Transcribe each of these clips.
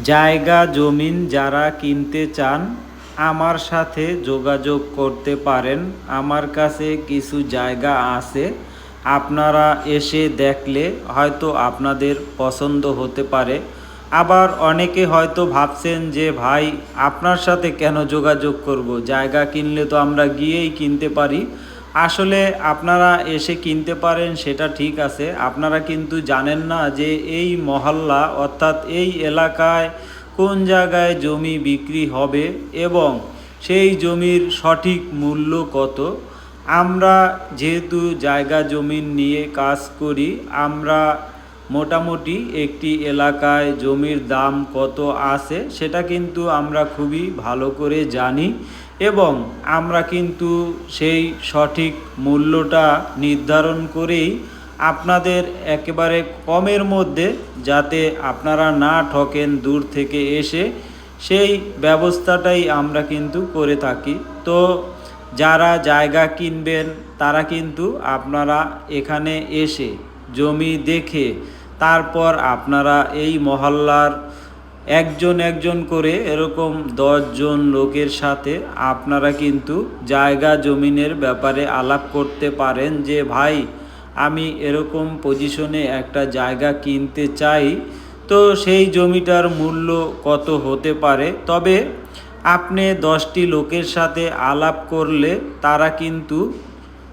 জায়গা, জমিন যারা কিনতে চান, আমার সাথে যোগাযোগ করতে পারেন। আমার কাছে কিছু জায়গা আছে। আপনারা এসে দেখলে হয়তো আপনাদের পছন্দ হতে পারে। আবার অনেকে হয়তো ভাবছেন যে, ভাই, আপনার সাথে কেন যোগাযোগ করব? জায়গা কিনলে তো আমরা গিয়েই কিনতে পারি। আসলে আপনারা এসে কিনতে পারেন, সেটা ঠিক আছে। আপনারা কিন্তু জানেন না যে এই মহল্লা অর্থাৎ এই এলাকায় কোন জায়গায় জমি বিক্রি হবে এবং সেই জমির সঠিক মূল্য কত। আমরা যেহেতু জায়গা জমিন নিয়ে কাজ করি, আমরা মোটামুটি একটি এলাকায় জমির দাম কত আছে, সেটা কিন্তু আমরা খুবই ভালো করে জানি। এবং আমরা কিন্তু সেই সঠিক মূল্যটা নির্ধারণ করেই আপনাদের একেবারে কমের মধ্যে যাতে আপনারা না ঠকেন দূর থেকে এসে, সেই ব্যবস্থাটাই আমরা কিন্তু করে থাকি। তো যারা জায়গা কিনবেন, তারা কিন্তু আপনারা এখানে এসে জমি দেখে, তারপর আপনারা এই মহল্লার একজন একজন করে এরকম দশজন লোকের সাথে আপনারা কিন্তু জায়গা জমিনের ব্যাপারে আলাপ করতে পারেন যে, ভাই, আমি এরকম পজিশনে একটা জায়গা কিনতে চাই। তো সেই জমিটার মূল্য কত হতে পারে? তবে আপনি দশটি লোকের সাথে আলাপ করলে তারা কিন্তু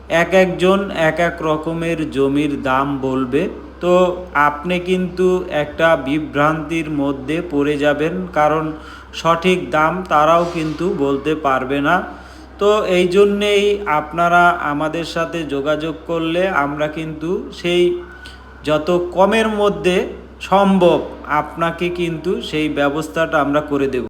এক একজন এক এক রকমের জমির দাম বলবে। তো আপনি কিন্তু একটা বিভ্রান্তির মধ্যে পড়ে যাবেন, কারণ সঠিক দাম তারাও কিন্তু বলতে পারবে না। তো এই জন্যেই আপনারা আমাদের সাথে যোগাযোগ করলে আমরা কিন্তু সেই যত কমের মধ্যে সম্ভব আপনাকে কিন্তু সেই ব্যবস্থাটা আমরা করে দেব।